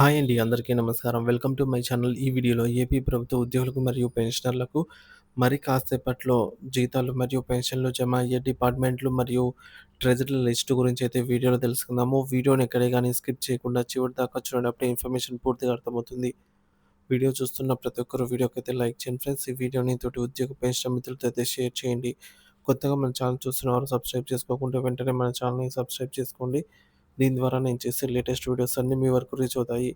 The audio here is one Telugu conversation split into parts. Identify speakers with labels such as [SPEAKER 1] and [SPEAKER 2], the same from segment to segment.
[SPEAKER 1] హాయ్ అండి. అందరికీ నమస్కారం. Welcome to my channel. ఈ వీడియోలో ఏపీ ప్రభుత్వ ఉద్యోగులకు మరియు పెన్షనర్లకు మరి కాసేపట్లో జీతాలు మరియు పెన్షన్లు జమ అయ్యే డిపార్ట్మెంట్లు మరియు ట్రెజరీ లిస్ట్ గురించి అయితే వీడియోలో తెలుసుకుందాము. వీడియోని ఎక్కడే కానీ స్కిప్ చేయకుండా చివరి దాకా చూడండి. ఇన్ఫర్మేషన్ పూర్తిగా అర్థమవుతుంది. వీడియో చూస్తున్న ప్రతి ఒక్కరు వీడియోకైతే లైక్ చేయండి ఫ్రెండ్స్. ఈ వీడియోని తోటి ఉద్యోగ పెన్షన్ మిత్రులతో అయితే షేర్ చేయండి. కొత్తగా మన ఛానల్ చూస్తున్న వారు సబ్స్క్రైబ్ చేసుకోకుండా వెంటనే మన ఛానల్‌ని సబ్స్క్రైబ్ చేసుకోండి. దీని ద్వారా నేను చేసే లేటెస్ట్ వీడియోస్ అన్నీ మీ వరకు రీచ్ అవుతాయి.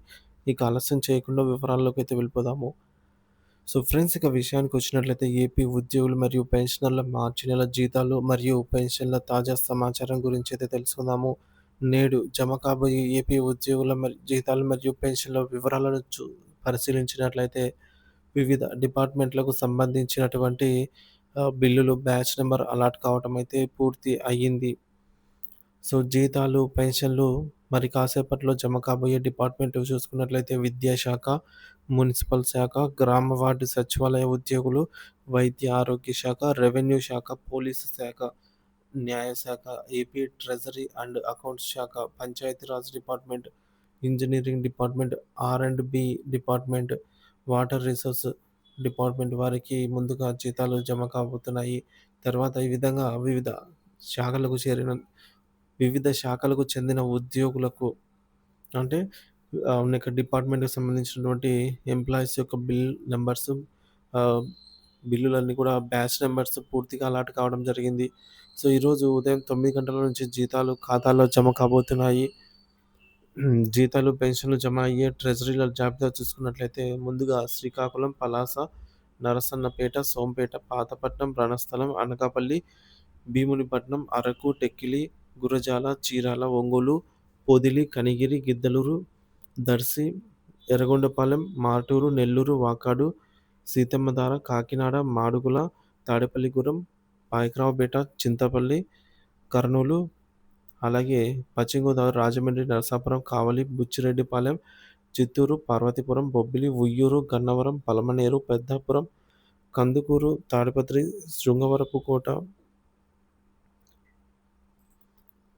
[SPEAKER 1] ఇక ఆలస్యం చేయకుండా వివరాల్లోకి అయితే వెళ్ళిపోదాము. సో ఫ్రెండ్స్ ఇక విషయానికి వచ్చినట్లయితే ఏపీ ఉద్యోగులు మరియు పెన్షనర్ల మార్చి నెల జీతాలు మరియు పెన్షన్ల తాజా సమాచారం గురించి అయితే తెలుసుకుందాము. నేడు జమ కాబోయే ఏపీ ఉద్యోగుల మరి జీతాలు మరియు పెన్షన్ల వివరాలను చూ పరిశీలించినట్లయితే వివిధ డిపార్ట్మెంట్లకు సంబంధించినటువంటి బిల్లులు బ్యాచ్ నెంబర్ అలాట్ కావటం అయితే పూర్తి అయ్యింది. సో జీతాలు, పెన్షన్లు మరి కాసేపట్లో జమ కాబోయే డిపార్ట్మెంట్ చూసుకున్నట్లయితే విద్యాశాఖ, మున్సిపల్ శాఖ, గ్రామ వార్డు సచివాలయ ఉద్యోగులు, వైద్య ఆరోగ్య శాఖ, రెవెన్యూ శాఖ, పోలీసు శాఖ, న్యాయశాఖ, ఏపీ ట్రెజరీ అండ్ అకౌంట్స్ శాఖ, Panchayati Raj department, engineering department, R and B department, water resource department వారికి ముందుగా జీతాలు జమ కాబోతున్నాయి. తర్వాత ఈ విధంగా వివిధ శాఖలకు చేరిన వివిధ శాఖలకు చెందిన ఉద్యోగులకు అంటే యొక్క అనేక డిపార్ట్మెంట్‌కి సంబంధించినటువంటి ఎంప్లాయీస్ యొక్క బిల్ నెంబర్స్ బిల్లులన్నీ కూడా బ్యాచ్ నెంబర్స్ పూర్తిగా అలాట్ కావడం జరిగింది. సో ఈరోజు ఉదయం తొమ్మిది గంటల నుంచి జీతాలు ఖాతాలో జమ కాబోతున్నాయి. జీతాలు, పెన్షన్లు జమ అయ్యే ట్రెజరీల జాబితా చూసుకున్నట్లయితే ముందుగా శ్రీకాకుళం, పలాస, నరసన్నపేట, సోంపేట, పాతపట్నం, రణస్థలం, అనకాపల్లి, భీమునిపట్నం, అరకు, టెక్కిలి, గురజాల, చీరాల, ఒంగోలు, పొదిలి, కనిగిరి, గిద్దలూరు, దర్శి, ఎర్రగొండపాలెం, మార్టూరు, నెల్లూరు, వాకాడు, సీతమ్మధార, కాకినాడ, మాడుగుల, తాడేపల్లిగూడెం, పాయకరావుపేట, చింతపల్లి, కర్నూలు, అలాగే పశ్చిమ గోదావరి, రాజమండ్రి, నరసాపురం, కావలి, బుచ్చిరెడ్డిపాలెం, చిత్తూరు, పార్వతీపురం, బొబ్బిలి, ఉయ్యూరు, గన్నవరం, పలమనేరు, పెద్దాపురం, కందుకూరు, తాడిపత్రి, శృంగవరపుకోట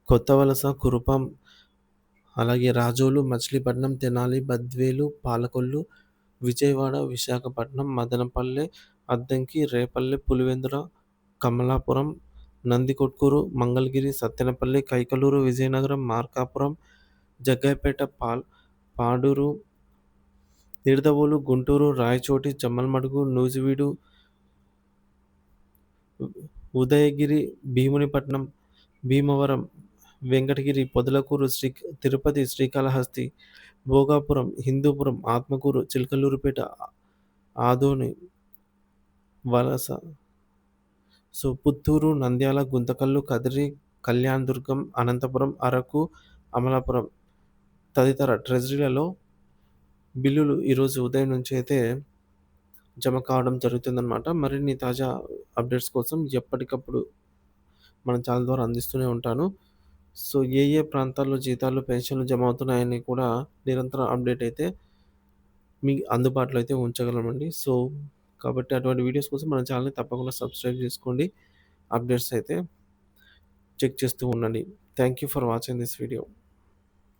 [SPEAKER 1] కొత్తవలస, కురుపం అలాగే రాజోలు, మచిలీపట్నం, తెనాలి, బద్వేలు, పాలకొల్లు, విజయవాడ, విశాఖపట్నం, మదనపల్లె, అద్దంకి, రేపల్లె, పులివెందుల, కమలాపురం, నందికొట్కూరు, మంగళగిరి, సత్తెనపల్లి, కైకలూరు, విజయనగరం, మార్కాపురం, జగ్గయ్యపేట, పాల్ పాడూరు, నిడదవోలు, గుంటూరు, రాయచోటి, జమ్మలమడుగు, నూజివీడు, ఉదయగిరి, భీమునిపట్నం, భీమవరం, వెంకటగిరి, పొదలకూరు, శ్రీ తిరుపతి, శ్రీకాళహస్తి, భోగాపురం, హిందూపురం, ఆత్మకూరు, చిలకలూరుపేట ఆదోని, వలస, సో పుత్తూరు, నంద్యాల, గుంతకల్లు, కదిరి, కళ్యాణదుర్గం, అనంతపురం, అరకు, అమలాపురం తదితర ట్రెజరీలలో బిల్లులు ఈరోజు ఉదయం నుంచి అయితే జమ కావడం జరుగుతుందనమాట. మరిన్ని తాజా అప్డేట్స్ కోసం ఎప్పటికప్పుడు మన ఛానల్ ద్వారా అందిస్తూనే ఉంటాను. సో ఏ ఏ ప్రాంతాల్లో జీతాలు, పెన్షన్లు జమ అవుతున్నాయని కూడా నిరంతరం అప్డేట్ అయితే మీ అందుబాటులో అయితే ఉంచగలమండి. సో కాబట్టి అటువంటి వీడియోస్ కోసం మన ఛానల్‌ని తప్పకుండా సబ్స్క్రైబ్ చేసుకోండి. అప్డేట్స్ అయితే చెక్ చేస్తూ ఉండండి. Thank you for watching this video.